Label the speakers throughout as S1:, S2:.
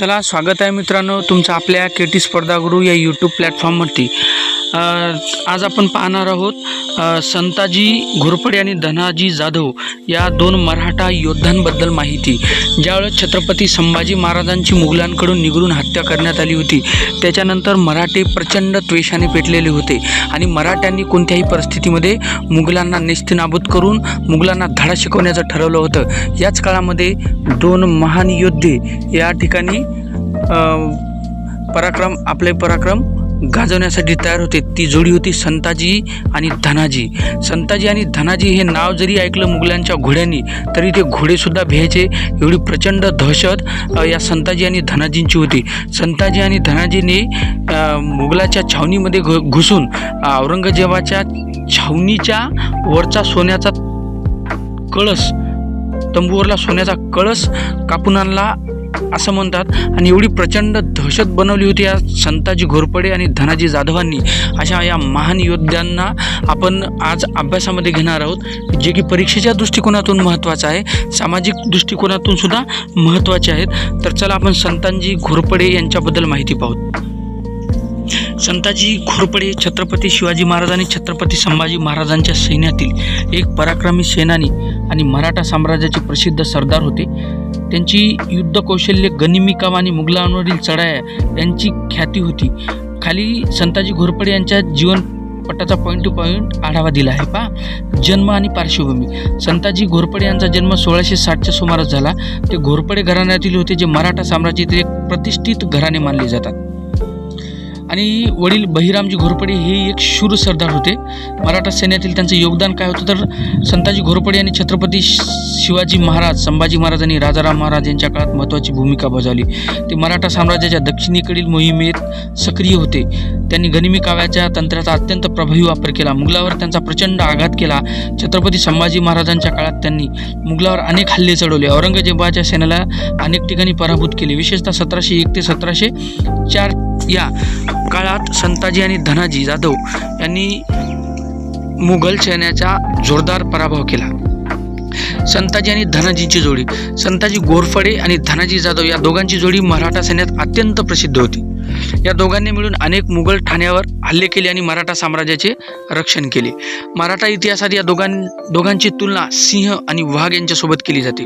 S1: चला स्वागत आहे मित्रांनो तुमचं आपल्या के टी स्पर्धागुरू या यूट्यूब प्लॅटफॉर्मवरती आज आपण पाहणार आहोत संताजी घोरपडे आणि धनाजी जाधव या दोन मराठा योद्ध्यांबद्दल माहिती. ज्यावेळेस छत्रपती संभाजी महाराजांची मुघलांकडून निघून हत्या करण्यात आली होती त्याच्यानंतर मराठे प्रचंड त्वेषाने पेटलेले होते आणि मराठ्यांनी कोणत्याही परिस्थितीमध्ये मुघलांना नेस्तीनाबूत करून मुघलांना धडा शिकवण्याचं ठरवलं होतं. याच काळामध्ये दोन महान योद्धे या ठिकाणी पराक्रम आपले पराक्रम गाजवण्यासाठी तयार होते. ती जोडी होती संताजी आणि धनाजी. संताजी आणि धनाजी हे नाव जरी ऐकलं मुघलांच्या घोड्यांनी तरी ते घोडेसुद्धा भ्यायचे. एवढी प्रचंड दहशत या संताजी आणि धनाजींची होती. संताजी आणि धनाजीने मुघलाच्या छावणीमध्ये घ घुसून औरंगजेबाच्या छावणीच्या वरचा सोन्याचा कळस तंबूवरला सोन्याचा कळस कापून आणला. असं म्हणतात. आणि एवढी प्रचंड दहशत बनवली होती या संताजी घोरपडे आणि धनाजी जाधवांनी. अशा या महान योद्ध्यांना आपण आज अभ्यासामध्ये घेणार आहोत जे की परीक्षेच्या दृष्टिकोनातून महत्त्वाचं आहे. सामाजिक दृष्टिकोनातून सुद्धा महत्त्वाचे आहेत. तर चला आपण संतांजी घोरपडे यांच्याबद्दल माहिती पाहू. संताजी घोरपडे छत्रपती शिवाजी महाराज आणि छत्रपती संभाजी महाराजांच्या सैन्यातील एक पराक्रमी सेनानी आणि मराठा साम्राज्याचे प्रसिद्ध सरदार होते. त्यांची युद्ध कौशल्य गनिमी काम आणि मुघलांवरील चढाया यांची ख्याती होती. खाली संताजी घोरपडे यांच्या जीवनपटाचा पॉईंट टू पॉईंट आढावा दिला आहे. पहा जन्म आणि पार्श्वभूमी. संताजी घोरपडे यांचा जन्म सोळाशे साठच्या सुमारास झाला. ते घोरपडे घराण्यातील होते जे मराठा साम्राज्यातील एक प्रतिष्ठित घराणे मानले जातात. आणि वडील बहिरामजी घोरपडे हे एक शूर सरदार होते. मराठा सैन्यातील त्यांचं योगदान काय होतं? तर संताजी घोरपडे यांनी छत्रपती शिवाजी महाराज संभाजी महाराज आणि राजाराम महाराज यांच्या काळात महत्त्वाची भूमिका बजावली. ते मराठा साम्राज्याच्या दक्षिणेकडील मोहिमेत सक्रिय होते. त्यांनी गनिमी काव्याच्या तंत्राचा अत्यंत प्रभावी वापर केला. मुघलावर त्यांचा प्रचंड आघात केला. छत्रपती संभाजी महाराजांच्या काळात त्यांनी मुघलावर अनेक हल्ले चढवले. औरंगजेबाच्या सेनेला अनेक ठिकाणी पराभूत केले. विशेषतः सतराशे एक ते सतराशे चार या काळात संताजी आणि धनाजी जाधव यांनी मुघल सैन्याचा जोरदार पराभव केला. संताजी आणि धनाजींची जोडी. संताजी गोरफडे आणि धनाजी जाधव या दोघांची जोडी मराठा सैन्यात अत्यंत प्रसिद्ध होती. या दोघांनी मिळून अनेक मुघल ठाण्यावर हल्ले केले आणि मराठा साम्राज्याचे रक्षण केले. मराठा इतिहासात या दोघां दोघांची तुलना सिंह आणि वाघ यांच्यासोबत केली जाते.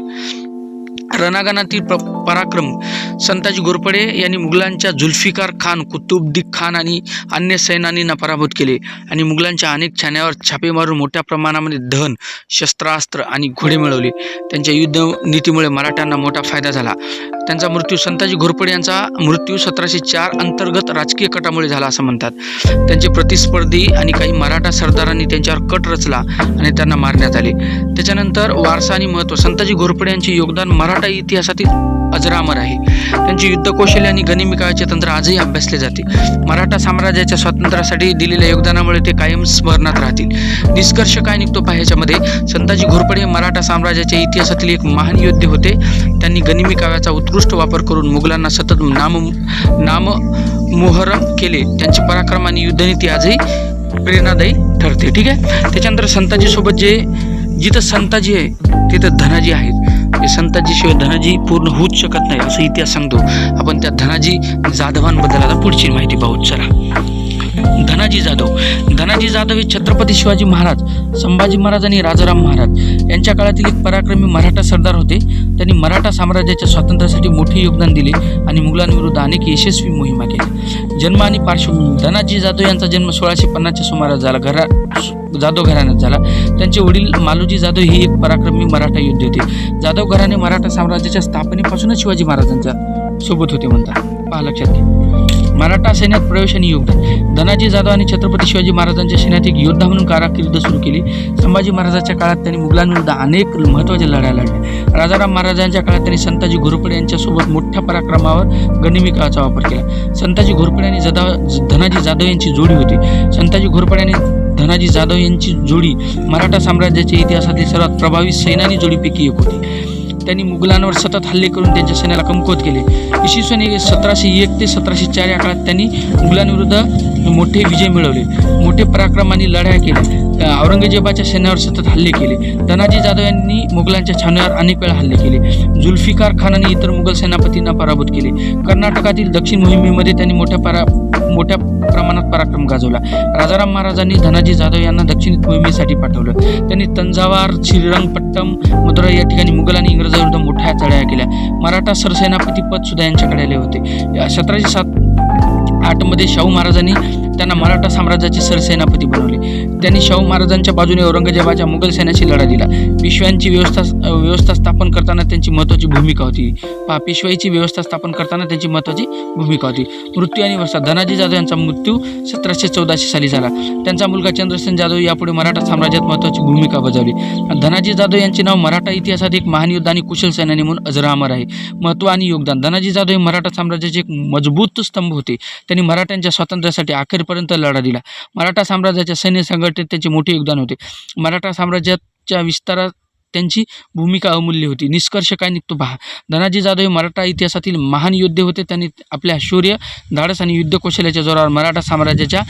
S1: रणागणातील पराक्रम. संताजी घोरपडे यांनी मुघलांच्या जुल्फिकार खान कुतुबदिक खान आणि अन्य सैनानींना पराभूत केले आणि मुघलांच्या अनेक छाण्यावर छापे मारून मोठ्या प्रमाणामध्ये धन शस्त्रास्त्र आणि घोडे मिळवले. त्यांच्या युद्ध नीतीमुळे मराठ्यांना मोठा फायदा झाला. त्यांचा मृत्यू संताजी घोरपडे यांचा मृत्यू सतराशे चार अंतर्गत राजकीय कटामुळे झाला असं म्हणतात. त्यांचे प्रतिस्पर्धी आणि काही मराठा सरदारांनी त्यांच्यावर कट रचला आणि त्यांना मारण्यात आले. त्याच्यानंतर वारसा आणि महत्त्व संताजी घोरपडे यांचे योगदान मराठा इतिहासातील अजरामर आहे. त्यांचे युद्ध कौशल्य आणि गनिमिकाळचे तंत्र आजही अभ्यासले जाते. मराठा साम्राज्याच्या स्वातंत्र्यासाठी दिलेल्या योगदानामुळे ते कायम स्मरणात राहतील. निष्कर्ष काय निघतो पहा ह्याच्यामध्ये संताजी घोरपडे हे मराठा साम्राज्याच्या इतिहासातील एक महान योद्धे होते. त्यांनी गनिमी काव्याचा उत्कृष्ट वापर करून मुघलांना सतत नाम नाम मोहरम केले. त्यांचे पराक्रम आणि युद्धनीती आजही प्रेरणादायी ठरते. ठीक आहे? त्याच्यानंतर संताजीसोबत जे जिथं संताजी आहे तिथं धनाजी आहेत. हे संताजीशिवाय धनाजी पूर्ण होऊच शकत नाही असं इतिहास सांगतो. आपण त्या धनाजी जाधवांबद्दल आता पुढची माहिती पाहू चला. धनाजी जाधव. धनाजी जाधव हे छत्रपती शिवाजी महाराज संभाजी महाराज आणि राजाराम महाराज. यांच्या काळातील एक पराक्रमी मराठा सरदार होते. त्यांनी मराठा साम्राज्याच्या स्वातंत्र्यासाठी मोठे योगदान दिले आणि मुघलांविरुद्ध अनेक यशस्वी मोहिमा केल्या. जन्म आणि पार्श्वभूमी धनाजी जाधव यांचा जन्म सोळाशे पन्नासच्या सुमारास झाला. घरा जाधव घराण्यात झाला. त्यांचे वडील मालोजी जाधव हे एक पराक्रमी मराठा योद्धे होते. जाधव घराणे मराठा साम्राज्याच्या स्थापनेपासूनच शिवाजी महाराजांच्या सोबत होते म्हणतात. पहा लक्षात घ्या. मराठा सैन्यात प्रवेश आणि योगदान धनाजी जाधव आणि छत्रपती शिवाजी महाराजांच्या सैन्यात एक योद्धा म्हणून कारकिर्द सुरू केली. संभाजी महाराजांच्या काळात त्यांनी मुघलांविरुद्ध अनेक महत्त्वाच्या लढ्या लढल्या. राजाराम महाराजांच्या काळात त्यांनी संताजी घोरपडे यांच्यासोबत मोठ्या पराक्रमावर गणिमिकाचा काळाचा वापर केला. संताजी घोरपडे आणि जदा धनाजी जाधव यांची जोडी होती. संताजी घोरपडे आणि धनाजी जाधव यांची जोडी मराठा साम्राज्याच्या इतिहासातील सर्वात प्रभावी सैनानी जोडीपैकी एक होती. त्यांनी मुघलांवर सतत हल्ले करून त्यांच्या सैन्याला कमकुवत केले. इसवी सन सतराशे एक ते सतराशे चार या काळात त्यांनी मुघलांविरुद्ध मोठे विजय मिळवले. मोठे पराक्रमाने लढाया केल्या. औरंगजेबाच्या सैन्यावर सतत हल्ले केले. धनाजी जाधव यांनी मुघलांच्या छावण्यावर अनेक वेळा हल्ले केले. जुल्फिकार खानाने इतर मुघल सेनापतींना पराभूत केले. कर्नाटकातील दक्षिण मोहिमेमध्ये त्यांनी मोठ्या परा मोठ्या प्रमाणात पराक्रम गाजवला. राजाराम महाराजांनी धनाजी जाधव यांना दक्षिण मोहिमेसाठी पाठवलं. त्यांनी तंजावार श्रीरंगपट्टम मदुराई या ठिकाणी मुघल आणि इंग्रजांविरुद्ध मोठ्या चढाया केल्या. मराठा सरसेनापती पद सुद्धा यांच्याकडे आले होते. सतराशे सात आठमध्ये शाहू महाराजांनी त्यांना मराठा साम्राज्याचे सरसेनापती बनवले. त्यांनी शाहू महाराजांच्या बाजूने औरंगजेबाच्या मुघल सैन्याशी लढा दिला. पिशव्यांची व्यवस्था व्यवस्था स्थापन करताना त्यांची महत्त्वाची भूमिका होती. पहा पेशवाईची व्यवस्था स्थापन करताना त्यांची महत्त्वाची भूमिका होती. मृत्यू आणि वर्षा धनाजी जाधव यांचा मृत्यू सतराशे चौदाशे साली झाला. त्यांचा मुलगा चंद्रसेन जाधव यापुढे मराठा साम्राज्यात महत्त्वाची भूमिका बजावली. धनाजी जाधव यांचे नाव मराठा इतिहासात एक महान योद्धा आणि कुशल सैन्याने म्हणून अजरामर आहे. महत्त्व आणि योगदान. धनाजी जाधव हे मराठा साम्राज्याचे एक मजबूत स्तंभ होते. त्यांनी मराठ्यांच्या स्वातंत्र्यासाठी अखेरपर्यंत लढा दिला. मराठा साम्राज्याच्या सैन्य संघटनेत त्यांचे मोठे योगदान होते. मराठा साम्राज्याच्या विस्तारात त्यांची भूमिका अमूल्य होती. निष्कर्ष काय निघतो पहा. धनाजी जाधव हे मराठा इतिहासातील महान योद्धे होते. त्यांनी आपल्या शौर्य धाडस आणि युद्धकौशल्याच्या जोरावर मराठा साम्राज्याच्या